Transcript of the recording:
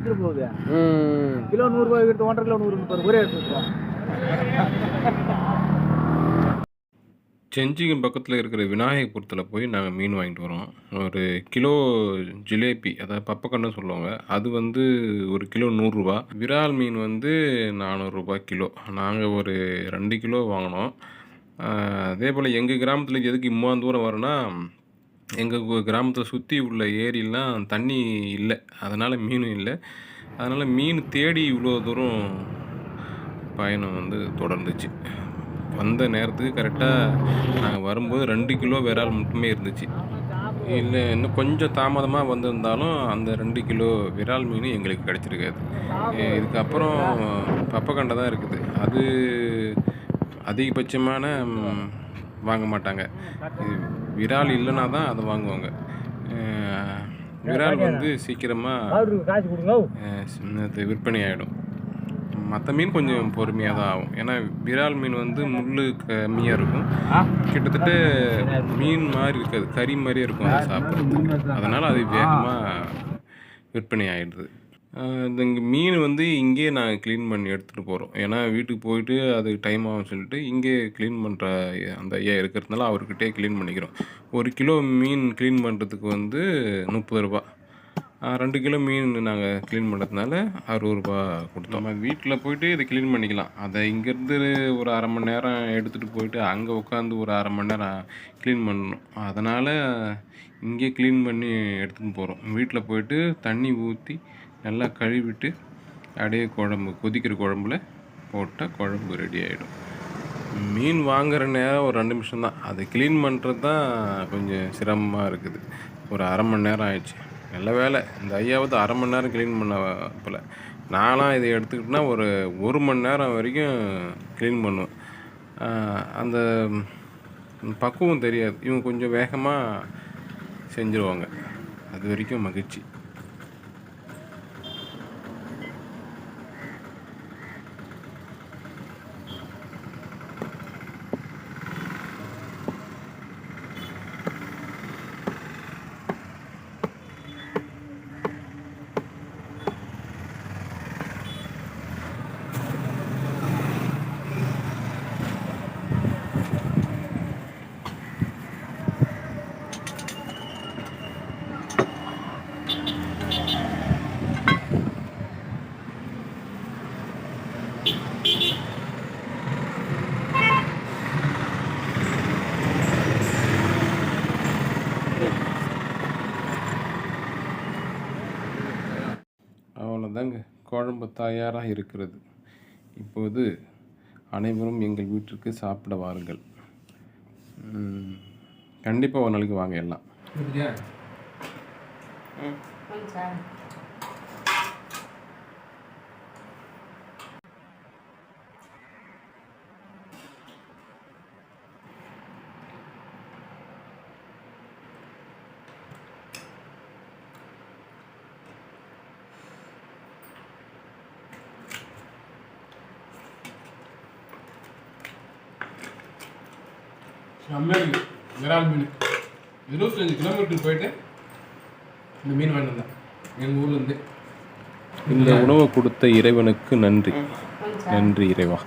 வித்துட்டு போகுது. ம். கிலோ நூறுரூவா எடுத்து ஒன்றரை கிலோ நூறு முப்பது ஒரே எடுத்துருக்கோம் செஞ்சிக்கு பக்கத்தில் இருக்கிற விநாயகபுரத்தில் போய் நாங்கள் மீன் வாங்கிட்டு வரோம். ஒரு கிலோ ஜிலேபி அதாவது பப்பக்கன்னு சொல்லுவாங்க. அது வந்து ஒரு கிலோ நூறுரூவா விரால் மீன் வந்து நானூறுரூபா கிலோ. நாங்கள் ஒரு ரெண்டு கிலோ வாங்கினோம். அதே போல் எங்கள் கிராமத்தில் எதுக்கு இம்மா தூரம் வரோன்னா எங்கள் கிராமத்தை சுற்றி உள்ள ஏரிலாம் தண்ணி இல்லை. அதனால் மீனும் இல்லை. அதனால் மீன் தேடி இவ்வளோ தூரம் பயணம் வந்து தொடர்ந்துச்சு. வந்த நேரத்துக்கு கரெக்டாக நாங்கள் வரும்போது ரெண்டு கிலோ விரால் மட்டுமே இருந்துச்சு. இல்லை இன்னும் கொஞ்சம் தாமதமாக வந்திருந்தாலும் அந்த ரெண்டு கிலோ விரால் மீன் எங்களுக்கு கிடச்சிருக்காது. இதுக்கப்புறம் பப்பக்கண்டை தான் இருக்குது. அது அதிகபட்சமான வாங்க மாட்டாங்க. இது விரால் இல்லைனா தான் அதை வாங்குவாங்க. விரால் வந்து சீக்கிரமாக இது விற்பனை ஆகிடும் மற்ற மீன் கொஞ்சம் பொறுமையாக தான் ஆகும். ஏன்னா விரால் மீன் வந்து முள் கம்மியாக இருக்கும். கிட்டத்தட்ட மீன் மாதிரி இருக்காது. கறி மாதிரியே இருக்கும் அதை சாப்பிட்றதுக்கு. அதனால் அது வேகமாக விற்பனை ஆகிடுது இந்த இங்கே மீன் வந்து இங்கேயே நாங்கள் க்ளீன் பண்ணி எடுத்துகிட்டு போகிறோம் ஏன்னா வீட்டுக்கு போயிட்டு அது டைம் ஆகும்னு சொல்லிட்டு இங்கே க்ளீன் பண்ணுற அந்த ஐயா இருக்கிறதுனால அவர்கிட்டே க்ளீன் பண்ணிக்கிறோம். ஒரு கிலோ மீன் க்ளீன் பண்ணுறதுக்கு வந்து முப்பது ரூபா. ரெண்டு கிலோ மீன் நாங்கள் க்ளீன் பண்ணுறதுனால அறுபது ரூபா கொடுத்தோம். நம்ம வீட்டில் போயிட்டு இதை க்ளீன் பண்ணிக்கலாம். அதை இங்கேருந்து ஒரு அரை மணி நேரம் எடுத்துகிட்டு போயிட்டு அங்கே உட்காந்து ஒரு அரை மணி நேரம் க்ளீன் பண்ணணும். அதனால் இங்கே க்ளீன் பண்ணி எடுத்துன்னு போகிறோம் வீட்டில் போயிட்டு தண்ணி ஊற்றி நல்லா கழுவிட்டு அப்படியே குழம்பு கொதிக்கிற குழம்புல போட்டால் குழம்பு ரெடி ஆகிடும் மீன் வாங்குற நேரம் ஒரு ரெண்டு நிமிஷம் தான். அதை க்ளீன் பண்ணுறது தான் கொஞ்சம் சிரமமாக இருக்குது. ஒரு அரை மணி நேரம் ஆயிடுச்சு. நல்ல வேலை. இந்த ஐயாவது அரை மணி நேரம் க்ளீன் பண்ண போல. நானாக இதை எடுத்துக்கிட்டேன்னா ஒரு ஒரு மணி நேரம் வரைக்கும் க்ளீன் பண்ணுவேன். அந்த பக்குவம் தெரியாது. இவங்க கொஞ்சம் வேகமாக செஞ்சுருவாங்க. அது வரைக்கும் மகிழ்ச்சி. அவ்வளோதாங்க குழம்பு தயாராக இருக்கிறது. இப்போது அனைவரும் எங்கள் வீட்டிற்கு சாப்பிட வாருங்கள். கண்டிப்பாக ஒரு நாளைக்கு வாங்க எல்லாம். செம்மையாக இருக்குது விரால் மீன் இருபத்தஞ்சி கிலோமீட்டர் போயிட்டு இந்த மீன் வாங்கிட்டு வந்தேன். எங்கள் ஊர்லேருந்து இந்த உணவை கொடுத்த இறைவனுக்கு நன்றி. நன்றி இறைவா.